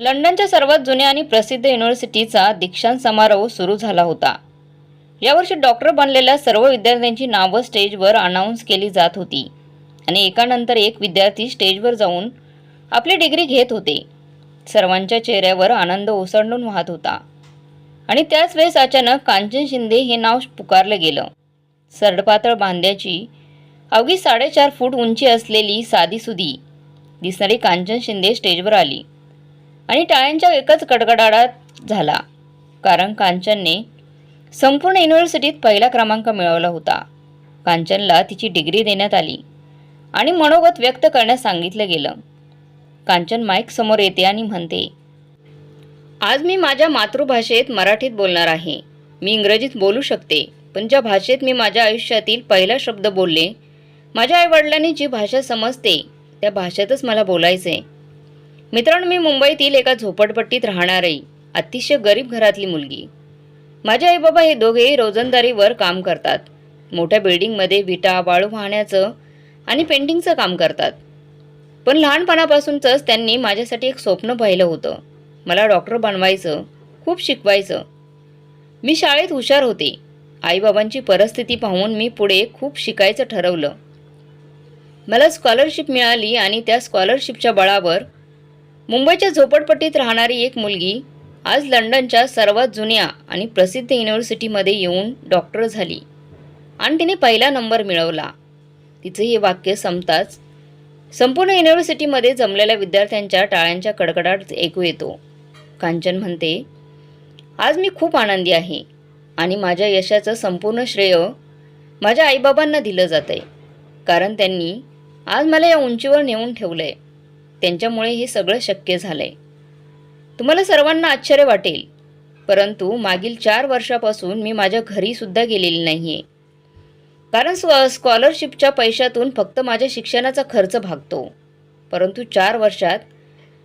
लंडनच्या सर्वात जुन्या आणि प्रसिद्ध युनिव्हर्सिटीचा दीक्षांत समारोह सुरू झाला होता. यावर्षी डॉक्टर बनलेल्या सर्व विद्यार्थ्यांची नावं स्टेजवर अनाऊन्स केली जात होती. आणि एकानंतर एक विद्यार्थी स्टेजवर जाऊन आपली डिग्री घेत होते. सर्वांच्या चेहऱ्यावर आनंद ओसंडून वाहत होता. आणि त्याच वेळेस अचानक कांचन शिंदे हे नाव पुकारलं गेलं. सरडपातळ बांध्याची अवघी साडेचार फूट उंची असलेली साधीसुधी दिसणारी कांचन शिंदे स्टेजवर आली. आणि टाळ्यांच्या एकच कडकडाटात झाला. कारण कांचनने संपूर्ण युनिव्हर्सिटीत पहिला क्रमांक मिळवला होता. कांचनला तिची डिग्री देण्यात आली आणि मनोगत व्यक्त करण्यास सांगितलं गेलं. कांचन माईक समोर येते आणि म्हणते आज मी माझ्या मातृभाषेत मराठीत बोलणार आहे. मी इंग्रजीत बोलू शकते पण ज्या भाषेत मी माझ्या आयुष्यातील पहिला शब्द बोलले माझ्या आईवडिलांनी जी भाषा समजते त्या भाषेतच मला बोलायचे मित्रांनो मी मुंबईतील एका झोपडपट्टीत राहणारी अतिशय गरीब घरातली मुलगी. माझे आई बाबा हे दोघेही रोजंदारीवर काम करतात. मोठ्या बिल्डिंगमध्ये विटा वाळू वाहण्याचं आणि पेंटिंगचं काम करतात. पण लहानपणापासूनच त्यांनी माझ्यासाठी एक स्वप्न पाहिलं होतं. मला डॉक्टर बनवायचं खूप शिकवायचं. मी शाळेत हुशार होते. आईबाबांची परिस्थिती पाहून मी पुढे खूप शिकायचं ठरवलं. मला स्कॉलरशिप मिळाली आणि त्या स्कॉलरशिपच्या बळावर मुंबईच्या झोपडपट्टीत राहणारी एक मुलगी आज लंडनच्या सर्वात जुन्या आणि प्रसिद्ध युनिव्हर्सिटीमध्ये येऊन डॉक्टर झाली. आणि तिने पहिला नंबर मिळवला. तिचं हे वाक्य संपताच संपूर्ण युनिव्हर्सिटीमध्ये जमलेल्या विद्यार्थ्यांच्या टाळ्यांच्या कडकडाट ऐकू येतो. कांचन म्हणते आज मी खूप आनंदी आहे आणि माझ्या यशाचं संपूर्ण श्रेय माझ्या आईबाबांना दिलं जातं आहे कारण त्यांनी आज मला या उंचीवर नेऊन ठेवलं आहे त्यांच्यामुळे हे सगळं शक्य झालं आहे तुम्हाला सर्वांना आश्चर्य वाटेल परंतु मागील चार वर्षापासून मी माझ्या घरीसुद्धा गेलेली नाही आहे कारण स्व स्कॉलरशिपच्या पैशातून फक्त माझ्या शिक्षणाचा खर्च भागतो. परंतु चार वर्षात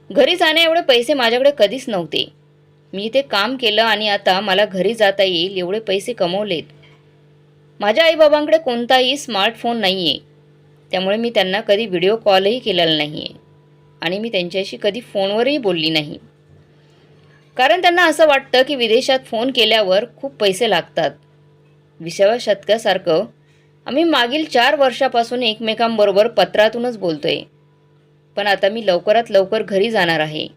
घरी जाण्या एवढे पैसे माझ्याकडे कधीच नव्हते. मी इथे काम केलं आणि आता मला घरी जाता येईल एवढे पैसे कमवलेत. माझ्या आईबाबांकडे कोणताही स्मार्टफोन नाही आहे त्यामुळे मी त्यांना कधी व्हिडिओ कॉलही केलेला नाही आहे आणि मी त्यांच्याशी कधी फोनवरही बोलली नाही. कारण त्यांना असं वाटतं की विदेशात फोन केल्यावर खूप पैसे लागतात. विसाव्या शतकासारखं आम्ही मागील चार वर्षापासून एकमेकांबरोबर पत्रातूनच बोलतोय. पण आता मी लवकरात लवकर घरी जाणार आहे.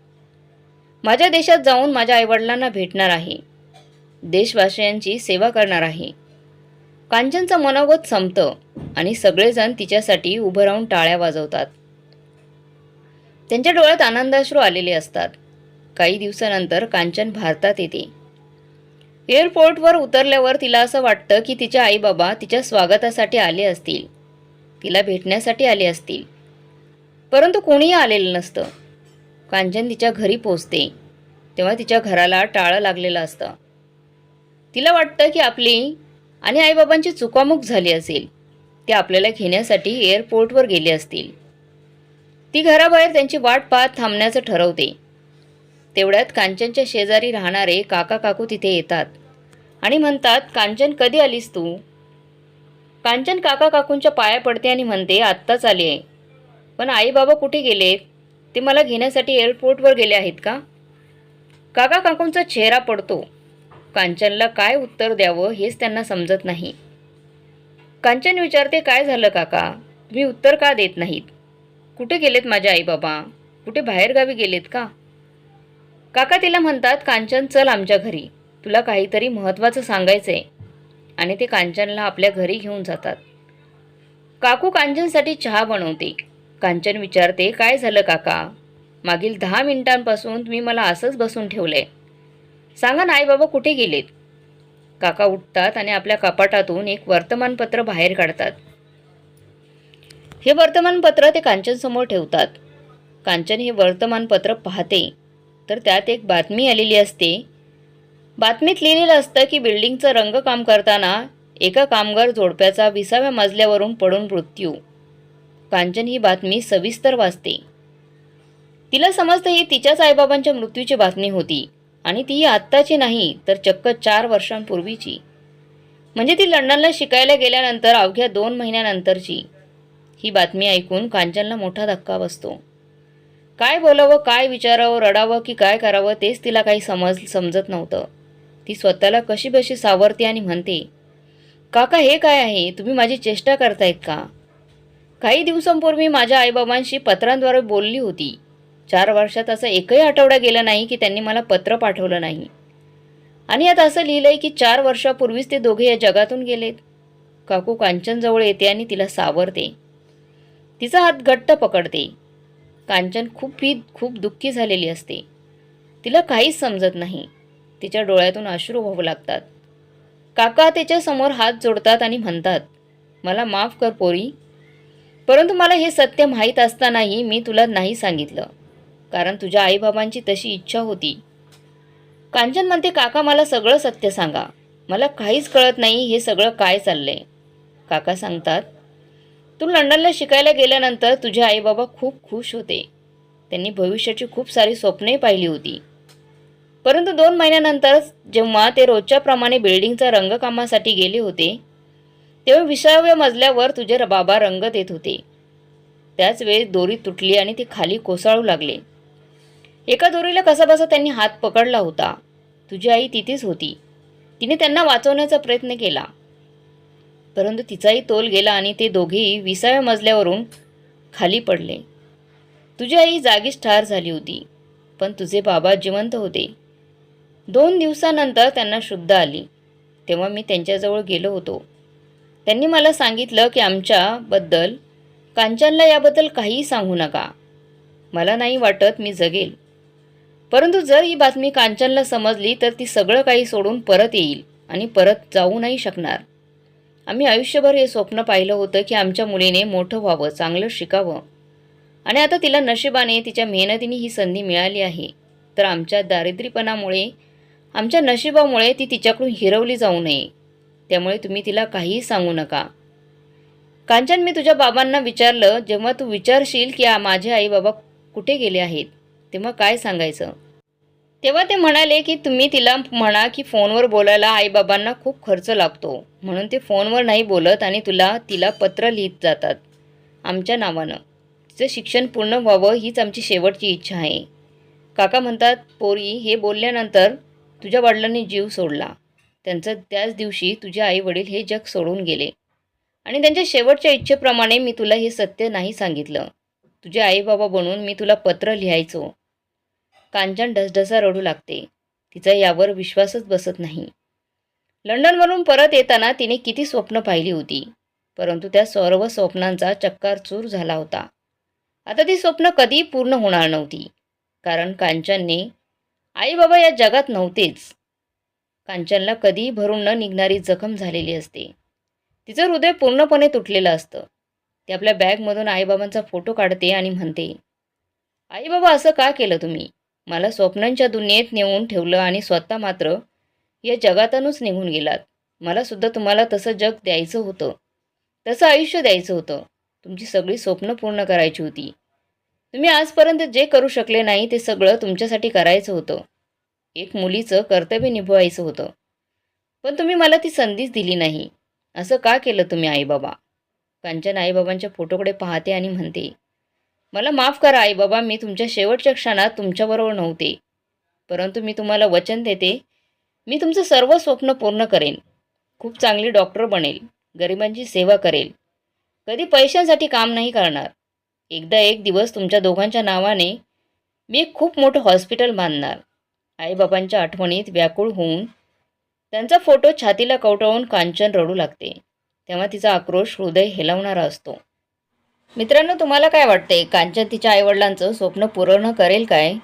माझ्या देशात जाऊन माझ्या आईवडिलांना भेटणार आहे. देशवासियांची सेवा करणार आहे. कांचनचं मनोगत संपतं आणि सगळेजण तिच्यासाठी उभं राहून टाळ्या वाजवतात. त्यांच्या डोळ्यात आनंदाश्रू आलेले असतात. काही दिवसानंतर कांचन भारतात येते. एअरपोर्टवर उतरल्यावर तिला असं वाटतं की तिच्या आईबाबा तिच्या स्वागतासाठी आले असतील. तिला भेटण्यासाठी आले असतील. परंतु कोणीही आलेलं नसतं. कांचन तिच्या घरी पोचते तेव्हा तिच्या घराला टाळं लागलेलं असतं. तिला वाटतं की आपली आणि आईबाबांची चुकामुक झाली असेल. ते आपल्याला घेण्यासाठी एअरपोर्टवर गेले असतील. ती घराबाहेर त्यांची वाट पाहत थांबण्याचं ठरवते. तेवढ्यात कांचनच्या शेजारी राहणारे काका काकू तिथे येतात आणि म्हणतात कांचन कधी आलीस तू? कांचन काका काकूंच्या पाया पडते आणि म्हणते आत्ताच आली आहे. पण आई बाबा कुठे गेलेत ते मला घेण्यासाठी एअरपोर्टवर गेले आहेत का? काका काकूंचा चेहरा पडतो. कांचनला काय उत्तर द्यावं हेच त्यांना समजत नाही. कांचन विचारते काय झालं काका? तुम्ही उत्तर का देत नाहीत? कुठे गेलेत माझ्या आई बाबा कुठे बाहेरगावी गेलेत का? काका तिला म्हणतात कांचन चल आमच्या घरी. तुला काहीतरी महत्त्वाचं सांगायचं आहे आणि ते कांचनला आपल्या घरी घेऊन जातात. काकू कांचनसाठी चहा बनवते. कांचन विचारते काय झालं काका? मागील दहा मिनिटांपासून तुम्ही मला असंच बसून ठेवलंय. सांगा ना आई बाबा कुठे गेलेत? काका उठतात आणि आपल्या कपाटातून एक वर्तमानपत्र बाहेर काढतात. हे वर्तमानपत्र ते कांचनसमोर ठेवतात. कांचन हे वर्तमानपत्र पाहते. तर त्यात एक बातमी आलेली असते. बातमीत लिहिलेलं असतं की बिल्डिंगचं रंगकाम करताना एका कामगार जोडप्याचा विसाव्या मजल्यावरून पडून मृत्यू. कांचन ही बातमी सविस्तर वाचते. तिला समजतं ही तिच्याच आईबाबांच्या मृत्यूची बातमी होती आणि ती आत्ताची नाही तर चक्क चार वर्षांपूर्वीची. म्हणजे ती लंडनला शिकायला गेल्यानंतर अवघ्या दोन महिन्यानंतरची. ही बातमी ऐकून कांचनला मोठा धक्का बसतो. काय बोलावं काय विचारावं रडावं की काय करावं तेच तिला काही समज समजत नव्हतं. ती स्वतःला कशी बशी सावरते आणि म्हणते काका हे काय आहे? तुम्ही माझी चेष्टा करतायत का? काही दिवसांपूर्वी माझ्या आईबाबांशी पत्रांद्वारे बोलली होती. चार वर्षात असं एकही आठवडा गेला नाही की त्यांनी मला पत्र पाठवलं नाही. आणि आता असं लिहिलंय की चार वर्षापूर्वीच ते दोघे या जगातून गेलेत. काकू कांचनजवळ येते आणि तिला सावरते. तिचा हात घट्ट पकडते. कांचन खूप ही खूप दुःखी झालेली असते. तिला काहीच समजत नाही. तिच्या डोळ्यातून अश्रू वाहू लागतात. काका तिच्यासमोर हात जोडतात आणि म्हणतात मला माफ कर पोरी. परंतु मला हे सत्य माहीत असतानाही मी तुला नाही सांगितलं. कारण तुझ्या आईबाबांची तशी इच्छा होती. कांचन म्हणते काका मला सगळं सत्य सांगा. मला काहीच कळत नाही हे सगळं काय चाललंय. काका सांगतात तू लंडनला शिकायला गेल्यानंतर तुझे आईबाबा खूप खुश होते. त्यांनी भविष्याची खूप सारी स्वप्ने पाहिली होती. परंतु दोन महिन्यानंतर जेव्हा ते रोजच्याप्रमाणे बिल्डिंगचा रंगकामासाठी गेले होते तेव्हा विसाव्या मजल्यावर तुझे र- बाबा रंग देत होते. त्याच वेळी दोरी तुटली आणि ती खाली कोसळू लागले. एका दोरीला कसाबसा त्यांनी हात पकडला होता. तुझी आई तिथेच होती. तिने त्यांना वाचवण्याचा प्रयत्न केला. परंतु तिचाही तोल गेला आणि ते दोघेही विसाव्या मजल्यावरून खाली पडले. तुझी आई जागीच ठार झाली होती पण तुझे बाबा जिवंत होते. दोन दिवसानंतर त्यांना शुद्ध आली. तेव्हा मी त्यांच्याजवळ गेलो होतो. त्यांनी मला सांगितलं की आमच्याबद्दल कांचनला याबद्दल काहीही सांगू नका. मला नाही वाटत मी जगेल. परंतु जर ही बातमी कांचनला समजली तर ती सगळं काही सोडून परत येईल आणि परत जाऊ नाही शकणार. आम्ही आयुष्यभर हे स्वप्न पाहिलं होतं की आमच्या मुलीने मोठं व्हावं चांगलं शिकावं. आणि आता तिला नशिबाने तिच्या मेहनतीने ही संधी मिळाली आहे. तर आमच्या दारिद्र्यपणामुळे आमच्या नशिबामुळे ती तिच्याकडून हिरवली जाऊ नये. त्यामुळे तुम्ही तिला काहीही सांगू नका. कांचन मी तुझ्या बाबांना विचारलं जेव्हा तू विचारशील की माझे आई बाबा कुठे गेले आहेत तेव्हा काय सांगायचं? तेव्हा ते म्हणाले की तुम्ही तिला म्हणा की फोनवर बोलायला आईबाबांना खूप खर्च लागतो. म्हणून ते फोनवर नाही बोलत आणि तुला तिला पत्र लिहित जातात. आमच्या नावानं. तिचं शिक्षण पूर्ण व्हावं हीच आमची शेवटची इच्छा आहे. काका म्हणतात पोरी हे बोलल्यानंतर तुझ्या वडिलांनी जीव सोडला. त्यांचं त्याच दिवशी तुझे आई वडील हे जग सोडून गेले. आणि त्यांच्या शेवटच्या इच्छेप्रमाणे मी तुला हे सत्य नाही सांगितलं. तुझे आईबाबा बनून मी तुला पत्र लिहायचो. कांचन ढसढसा रडू लागते. तिचा यावर विश्वासच बसत नाही. लंडनवरून परत येताना तिने किती स्वप्न पाहिली होती. परंतु त्या सर्व स्वप्नांचा चक्कारचूर झाला होता. आता ती स्वप्न कधी पूर्ण होणार नव्हती. कारण कांचनने आई बाबा या जगात नव्हतेच. कांचनला कधी भरून न निघणारी जखम झालेली असते. तिचं हृदय पूर्णपणे तुटलेलं असतं. ती आपल्या बॅगमधून आईबाबांचा फोटो काढते आणि म्हणते आई बाबा असं का केलं तुम्ही? मला स्वप्नांच्या दुनियेत नेऊन ठेवलं आणि स्वतः मात्र या जगातूनच निघून गेलात. मला सुद्धा तुम्हाला तसं जग द्यायचं होतं. तसं आयुष्य द्यायचं होतं. तुमची सगळी स्वप्न पूर्ण करायची होती. तुम्ही आजपर्यंत जे करू शकले नाही ते सगळं तुमच्यासाठी करायचं होतं. एक मुलीचं कर्तव्य निभवायचं होतं. पण तुम्ही मला ती संधीच दिली नाही. असं का केलं तुम्ही आईबाबा कांचन आईबाबांच्या फोटोकडे पाहते आणि म्हणते मला माफ करा आई बाबा. मी तुमच्या शेवटच्या क्षणात तुमच्याबरोबर नव्हते. परंतु मी तुम्हाला वचन देते. मी तुमचं सर्व स्वप्न पूर्ण करेन. खूप चांगली डॉक्टर बनेल. गरिबांची सेवा करेल. कधी पैशांसाठी काम नाही करणार. एकदा एक दिवस तुमच्या दोघांच्या नावाने मी एक खूप मोठं हॉस्पिटल बांधणार. आईबाबांच्या आठवणीत व्याकुळ होऊन त्यांचा फोटो छातीला कवटाळून कांचन रडू लागते. तेव्हा तिचा आक्रोश हृदय हेलावणारा असतो. मित्रांनो तुम्हाला काय वाटते कांचन तिच्या आईवडिलांचं स्वप्न पूर्ण करेल काय?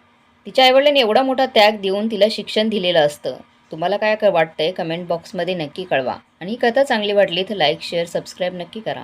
तिच्या आईवडिलांनी एवढा मोठा त्याग देऊन तिला शिक्षण दिलेलं असतं. तुम्हाला काय वाटतंय? कमेंट बॉक्समध्ये नक्की कळवा. आणि कथा चांगली वाटली तर लाईक शेअर सबस्क्राईब नक्की करा.